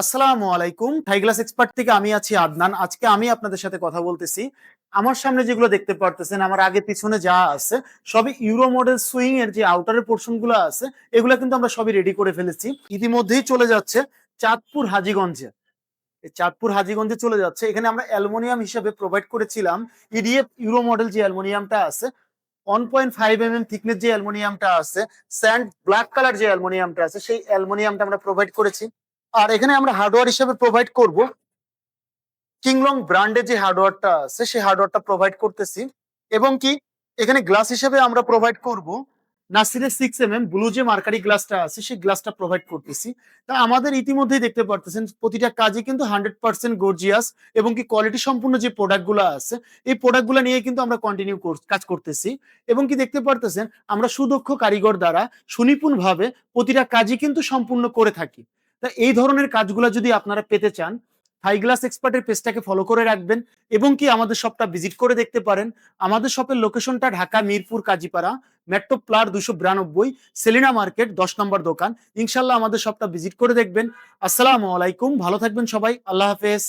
আসসালামু আলাইকুম। টাইগ্লাস এক্সপার্ট থেকে আমি আছি আদনান। আজকে আমি আপনাদের সাথে কথা বলতেছি। আমার সামনে যেগুলো দেখতে পারতেছেন, আমার আগে পিছনে যা আছে, সবই ইউরো মডেল সুইং এর যে আউটারের পোর্শনগুলো আছে, এগুলো কিন্তু আমরা সবই রেডি করে ফেলেছি। ইতিমধ্যেই চলে যাচ্ছে চাঁদপুর হাজিগঞ্জে। চাঁদপুর হাজিগঞ্জে চলে যাচ্ছে। এখানে আমরা অ্যালুমিনিয়াম হিসেবে প্রোভাইড করেছিলাম। ইডিএফ ইউরো মডেল যে অ্যালুমিনিয়ামটা আছে one point five M M thickness যে অ্যালুমিনিয়ামটা আছে স্যান্ড ব্ল্যাক কালার যে অ্যালুমিনিয়ামটা আছে, সেই অ্যালুমিনিয়ামটা আমরা প্রোভাইড করেছি। আর এখানে আমরা হার্ডওয়্যার হিসেবে প্রোভাইড করব। কিংলং ব্র্যান্ডের যে হার্ডওয়্যারটা আছে, সেই হার্ডওয়্যারটা প্রোভাইড করতেছি। এবং কি, এখানে গ্লাস হিসেবে আমরা প্রোভাইড করব। নাসিরের সিক্স এম এম ব্লু যে মার্কারি গ্লাসটা আছে, সেই গ্লাসটা প্রোভাইড করতেছি। তা আমাদের ইতিমধ্যেই দেখতে পারতেছেন, প্রতিটা কাজে কিন্তু হান্ড্রেড পার্সেন্ট গর্জিয়াস এবং কি কোয়ালিটি সম্পূর্ণ যে প্রোডাক্টগুলো আছে, এই প্রোডাক্টগুলো নিয়ে কিন্তু আমরা কন্টিনিউ কাজ করতেছি। এবং কি দেখতে পারতেছেন, আমরা সুদক্ষ কারিগর দ্বারা সুনিপুণ ভাবে প্রতিটা কাজই কিন্তু সম্পূর্ণ করে থাকি। তা এই ধরনের কাজগুলো যদি আপনারা পেতে চান থাইগ্লাস এক্সপার্টের পেজটাকে ফলো করে রাখবেন এবং কি আমাদের শপটা ভিজিট করে দেখতে পারেন। আমাদের শপের লোকেশনটা ঢাকা, মিরপুর, কাজীপাড়া মেট্রো প্লার দুশো বিরানব্বই সেলিনা মার্কেট দশ নম্বর দোকান। ইনশাল্লাহ আমাদের শপটা ভিজিট করে দেখবেন। আসসালামু আলাইকুম, ভালো থাকবেন সবাই, আল্লাহ হাফেজ।